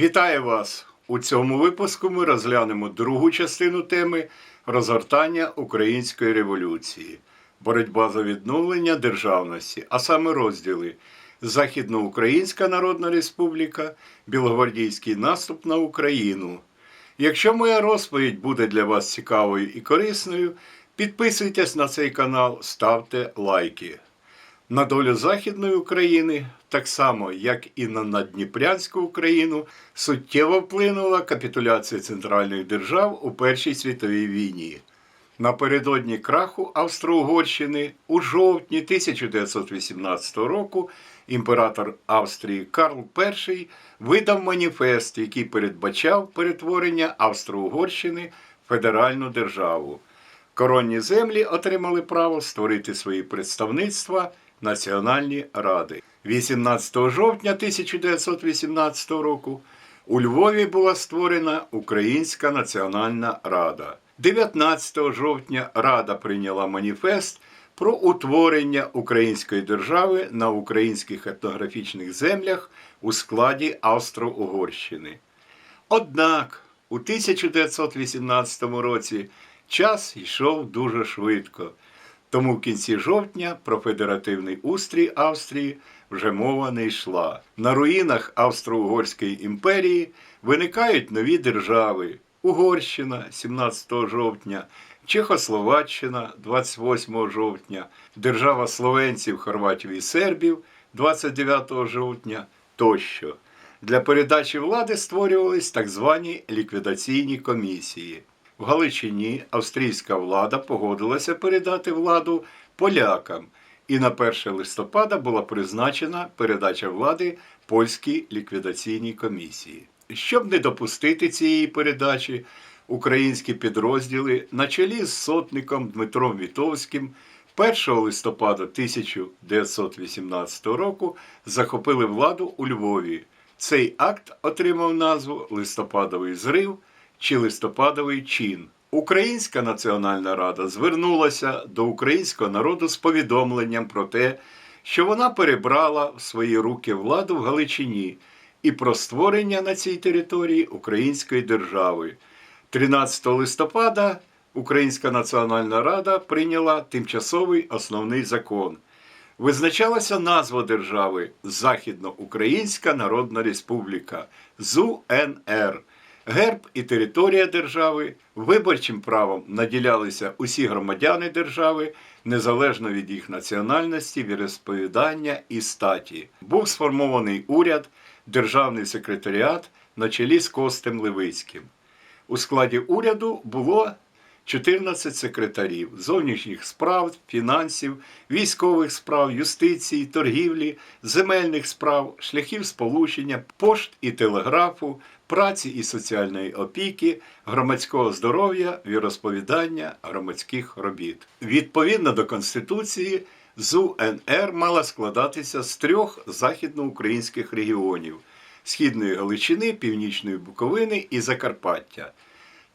Вітаю вас! У цьому випуску ми розглянемо другу частину теми розгортання української революції, боротьба за відновлення державності, а саме розділи Західноукраїнська Народна Республіка, Білогвардійський наступ на Україну. Якщо моя розповідь буде для вас цікавою і корисною, підписуйтесь на цей канал, ставте лайки. На долю Західної України, так само як і на Надніпрянську Україну, суттєво вплинула капітуляція центральних держав у Першій світовій війні. Напередодні краху Австро-Угорщини у жовтні 1918 року імператор Австрії Карл І видав маніфест, який передбачав перетворення Австро-Угорщини в федеральну державу. Коронні землі отримали право створити свої представництва Національні ради. 18 жовтня 1918 року у Львові була створена Українська Національна Рада. 19 жовтня Рада прийняла маніфест про утворення української держави на українських етнографічних землях у складі Австро-Угорщини. Однак у 1918 році час йшов дуже швидко. Тому в кінці жовтня про федеративний устрій Австрії вже мова не йшла. На руїнах Австро-Угорської імперії виникають нові держави: Угорщина 17 жовтня, Чехословаччина 28 жовтня, держава словенців, хорватів і сербів 29 жовтня тощо. Для передачі влади створювались так звані ліквідаційні комісії. В Галичині австрійська влада погодилася передати владу полякам, і на 1 листопада була призначена передача влади польській ліквідаційній комісії. Щоб не допустити цієї передачі, українські підрозділи на чолі з сотником Дмитром Вітовським 1 листопада 1918 року захопили владу у Львові. Цей акт отримав назву Листопадовий зрив чи листопадовий чин. Українська Національна Рада звернулася до українського народу з повідомленням про те, що вона перебрала в свої руки владу в Галичині і про створення на цій території української держави. 13 листопада Українська Національна Рада прийняла тимчасовий основний закон. Визначалася назва держави Західноукраїнська Народна Республіка ЗУНР. Герб і територія держави виборчим правом наділялися усі громадяни держави незалежно від їх національності, віросповідання і статі. Був сформований уряд, державний секретаріат на чолі з Костем Левицьким. У складі уряду було 14 секретарів зовнішніх справ, фінансів, військових справ, юстиції, торгівлі, земельних справ, шляхів сполучення, пошт і телеграфу, праці і соціальної опіки, громадського здоров'я, віросповідання, громадських робіт. Відповідно до Конституції, ЗУНР мала складатися з трьох західноукраїнських регіонів Східної Галичини, Північної Буковини і Закарпаття.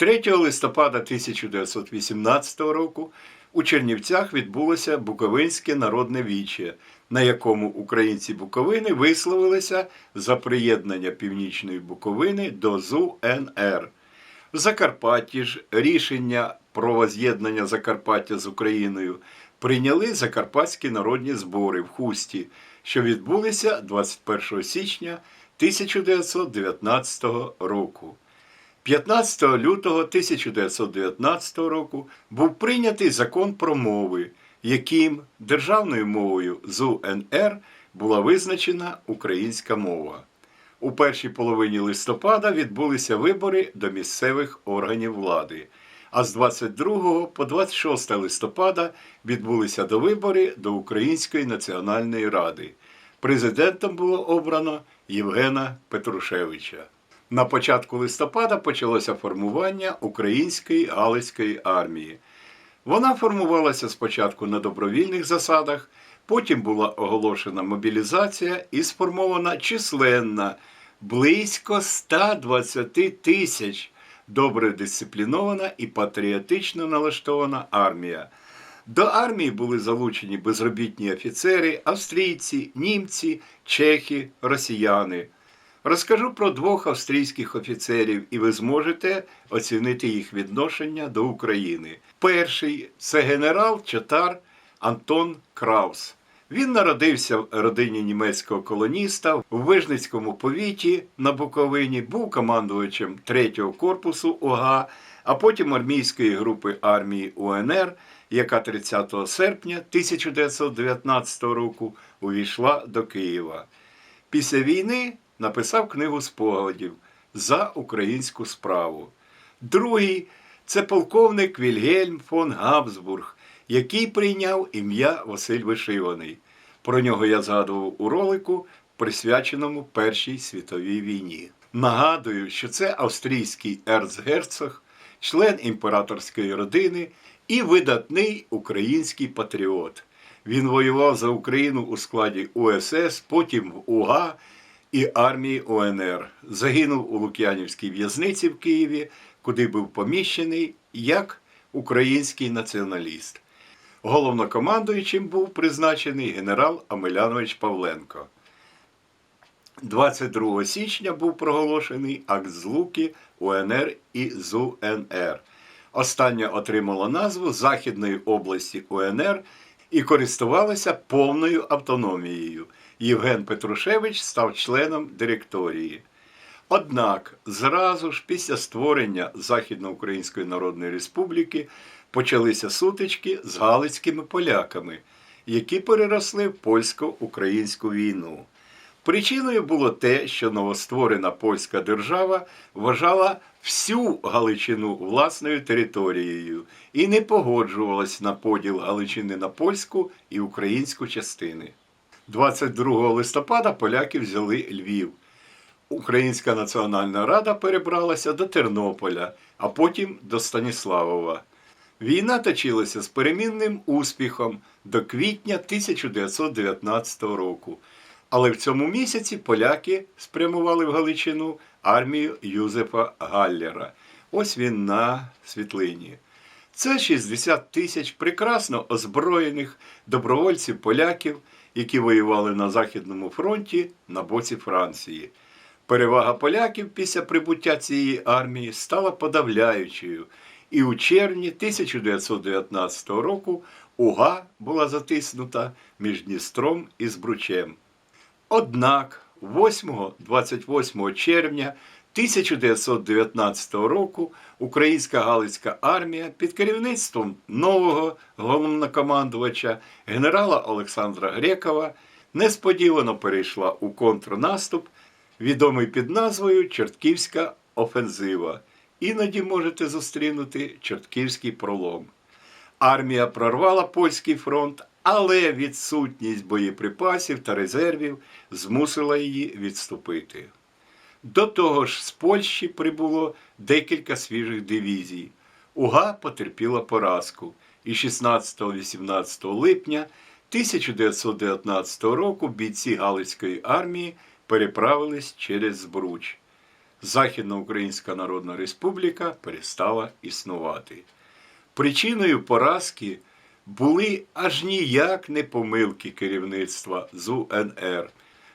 3 листопада 1918 року у Чернівцях відбулося Буковинське народне віче, на якому українці Буковини висловилися за приєднання Північної Буковини до ЗУНР. В Закарпатті ж рішення про воз'єднання Закарпаття з Україною прийняли Закарпатські народні збори в Хусті, що відбулися 21 січня 1919 року. 15 лютого 1919 року був прийнятий закон про мови, яким державною мовою ЗУНР була визначена українська мова. У першій половині листопада відбулися вибори до місцевих органів влади, а з 22 по 26 листопада відбулися довибори до Української національної ради. Президентом було обрано Євгена Петрушевича. На початку листопада почалося формування Української Галицької армії. Вона формувалася спочатку на добровільних засадах, потім була оголошена мобілізація і сформована численна близько 120 тисяч добре дисциплінована і патріотично налаштована армія. До армії були залучені безробітні офіцери, австрійці, німці, чехи, росіяни. Розкажу про двох австрійських офіцерів, і ви зможете оцінити їх відношення до України. Перший це генерал чатар Антон Краус. Він народився в родині німецького колоніста в Вижницькому повіті на Буковині, був командувачем 3-го корпусу ОГА, а потім армійської групи армії УНР, яка 30 серпня 1919 року увійшла до Києва. Після війни написав книгу спогадів за українську справу. Другий це полковник Вільгельм фон Габсбург, який прийняв ім'я Василь Вишиваний. Про нього я згадував у ролику, присвяченому Першій світовій війні. Нагадую, що це австрійський ерцгерцог, член імператорської родини і видатний український патріот. Він воював за Україну у складі УСС, потім в УГА і армії УНР. Загинув у Лук'янівській в'язниці в Києві, куди був поміщений як український націоналіст. Головнокомандуючим був призначений генерал Амелянович Павленко. 22 січня був проголошений акт злуки УНР і ЗУНР. Остання отримала назву Західної області УНР і користувалася повною автономією. Євген Петрушевич став членом директорії. Однак зразу ж після створення Західноукраїнської Народної Республіки почалися сутички з галицькими поляками, які переросли в польсько-українську війну. Причиною було те, що новостворена польська держава вважала всю Галичину власною територією і не погоджувалась на поділ Галичини на польську і українську частини. 22 листопада поляки взяли Львів. Українська Національна Рада перебралася до Тернополя, а потім до Станіславова. Війна точилася з перемінним успіхом до квітня 1919 року. Але в цьому місяці поляки спрямували в Галичину армію Юзефа Галлера. Ось він на світлині. Це 60 тисяч прекрасно озброєних добровольців-поляків, які воювали на Західному фронті на боці Франції. Перевага поляків після прибуття цієї армії стала подавляючою, і у червні 1919 року Уга була затиснута між Дністром і Збручем. Однак 8-28 червня 1919 року українська Галицька армія під керівництвом нового головнокомандувача генерала Олександра Грекова несподівано перейшла у контрнаступ, відомий під назвою Чортківська офензива. Іноді можете зустрінути Чортківський пролом. Армія прорвала польський фронт, але відсутність боєприпасів та резервів змусила її відступити. До того ж, з Польщі прибуло декілька свіжих дивізій. Уга потерпіла поразку, і 16-18 липня 1919 року бійці Галицької армії переправились через Збруч. Західноукраїнська Народна Республіка перестала існувати. Причиною поразки були аж ніяк не помилки керівництва з УНР.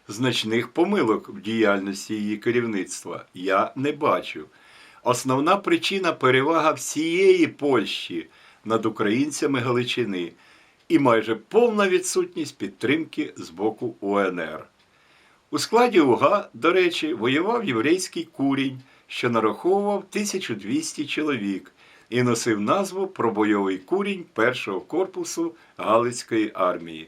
Значних помилок в діяльності її керівництва я не бачу. Основна причина перевага всієї Польщі над українцями Галичини і майже повна відсутність підтримки з боку УНР. У складі УГА, до речі, воював єврейський курінь, що нараховував 1200 чоловік і носив назву Пробойовий курінь першого корпусу Галицької армії.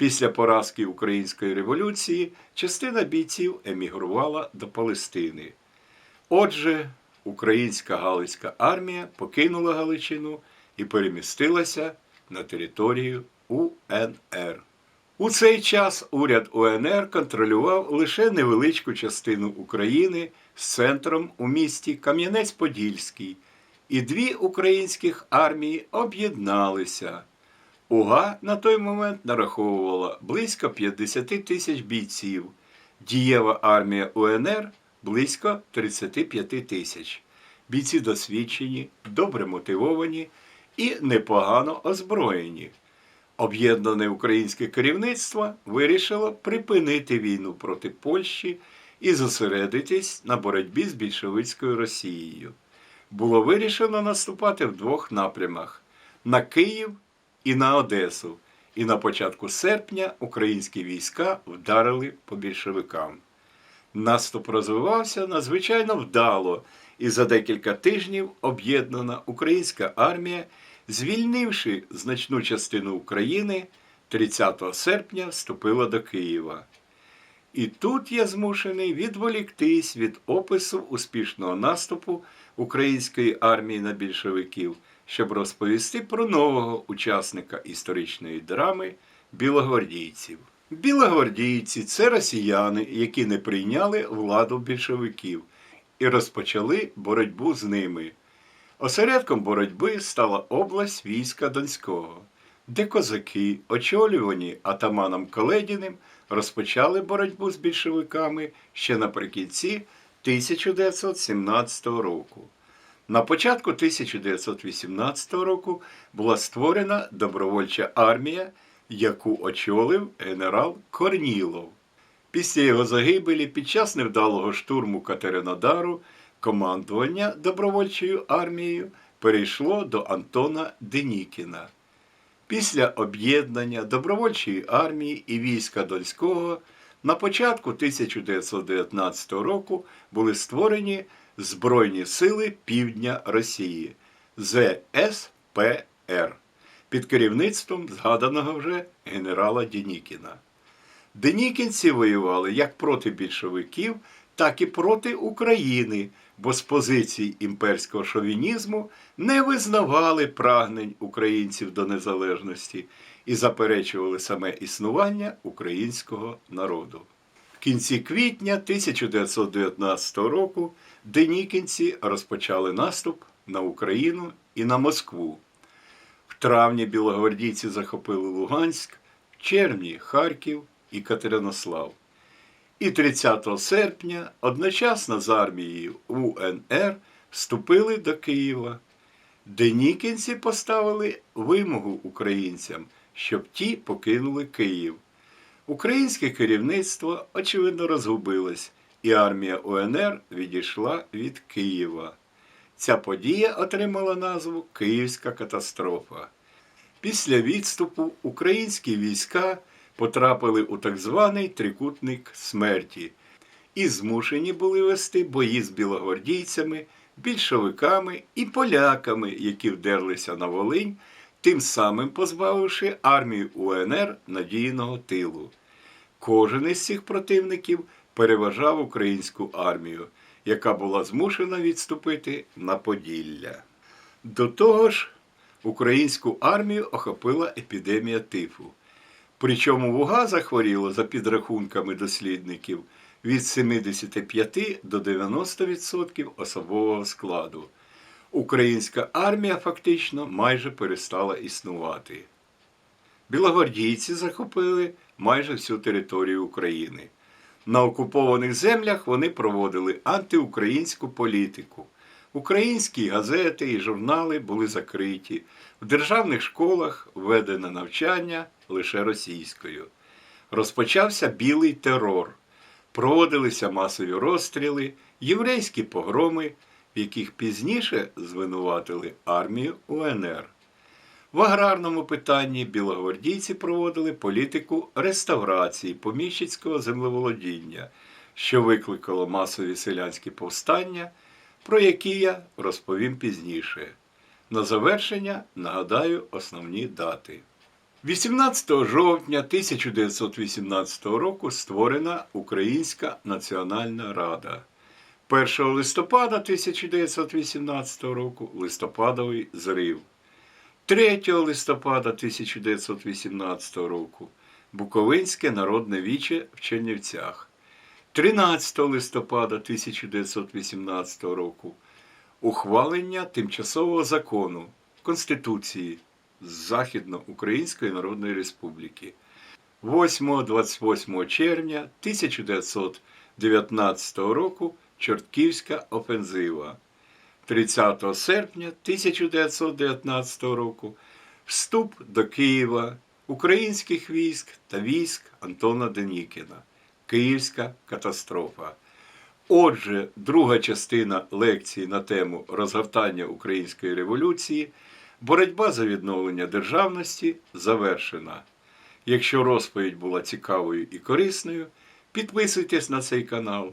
Після поразки Української революції частина бійців емігрувала до Палестини. Отже, українська Галицька армія покинула Галичину і перемістилася на територію УНР. У цей час уряд УНР контролював лише невеличку частину України з центром у місті Кам'янець-Подільський, і дві українських армії об'єдналися. УГА на той момент нараховувала близько 50 тисяч бійців, дієва армія УНР близько 35 тисяч. Бійці досвідчені, добре мотивовані і непогано озброєні. Об'єднане українське керівництво вирішило припинити війну проти Польщі і зосередитись на боротьбі з більшовицькою Росією. Було вирішено наступати в двох напрямах на Київ і на Одесу. І на початку серпня українські війська вдарили по більшовикам. Наступ розвивався надзвичайно вдало, і за декілька тижнів об'єднана українська армія, звільнивши значну частину України, 30 серпня вступила до Києва. І тут я змушений відволіктись від опису успішного наступу української армії на більшовиків, щоб розповісти про нового учасника історичної драми білогвардійців. Білогвардійці це росіяни, які не прийняли владу більшовиків і розпочали боротьбу з ними. Осередком боротьби стала область війська Донського, де козаки, очолювані атаманом Коледіним, розпочали боротьбу з більшовиками ще наприкінці 1917 року. На початку 1918 року була створена добровольча армія, яку очолив генерал Корнілов. Після його загибелі під час невдалого штурму Катеринодару командування добровольчою армією перейшло до Антона Денікіна. Після об'єднання добровольчої армії і війська Донського на початку 1919 року були створені Збройні сили Півдня Росії ЗСПР під керівництвом згаданого вже генерала Денікіна. Денікінці воювали як проти більшовиків, так і проти України, бо з позицій імперського шовінізму не визнавали прагнень українців до незалежності і заперечували саме існування українського народу. В кінці квітня 1919 року денікінці розпочали наступ на Україну і на Москву. В травні білогвардійці захопили Луганськ, в червні Харків і Катеринослав. І 30 серпня одночасно з армією УНР вступили до Києва. Денікінці поставили вимогу українцям, щоб ті покинули Київ. Українське керівництво, очевидно, розгубилось, і армія УНР відійшла від Києва. Ця подія отримала назву Київська катастрофа. Після відступу українські війська потрапили у так званий трикутник смерті і змушені були вести бої з білогвардійцями, більшовиками і поляками, які вдерлися на Волинь, тим самим позбавивши армію УНР надійного тилу. Кожен із цих противників переважав українську армію, яка була змушена відступити на Поділля. До того ж, українську армію охопила епідемія тифу. Причому вуга захворіло за підрахунками дослідників від 75 до 90% особового складу. Українська армія фактично майже перестала існувати. Білогвардійці захопили майже всю територію України. На окупованих землях вони проводили антиукраїнську політику. Українські газети і журнали були закриті. В державних школах введено навчання лише російською. Розпочався білий терор. Проводилися масові розстріли, єврейські погроми, в яких пізніше звинуватили армію УНР. В аграрному питанні білогвардійці проводили політику реставрації поміщицького землеволодіння, що викликало масові селянські повстання, про які я розповім пізніше. На завершення нагадаю основні дати. 18 жовтня 1918 року створена Українська Національна Рада. 1 листопада 1918 року листопадовий зрив. 3 листопада 1918 року Буковинське народне віче в Чернівцях. 13 листопада 1918 року ухвалення тимчасового закону Конституції Західноукраїнської Народної Республіки. 8-28 червня 1919 року Чортківська офензива. 30 серпня 1919 року вступ до Києва українських військ та військ Антона Денікіна. Київська катастрофа. Отже, друга частина лекції на тему розгортання української революції, боротьба за відновлення державності завершена. Якщо розповідь була цікавою і корисною, підписуйтесь на цей канал,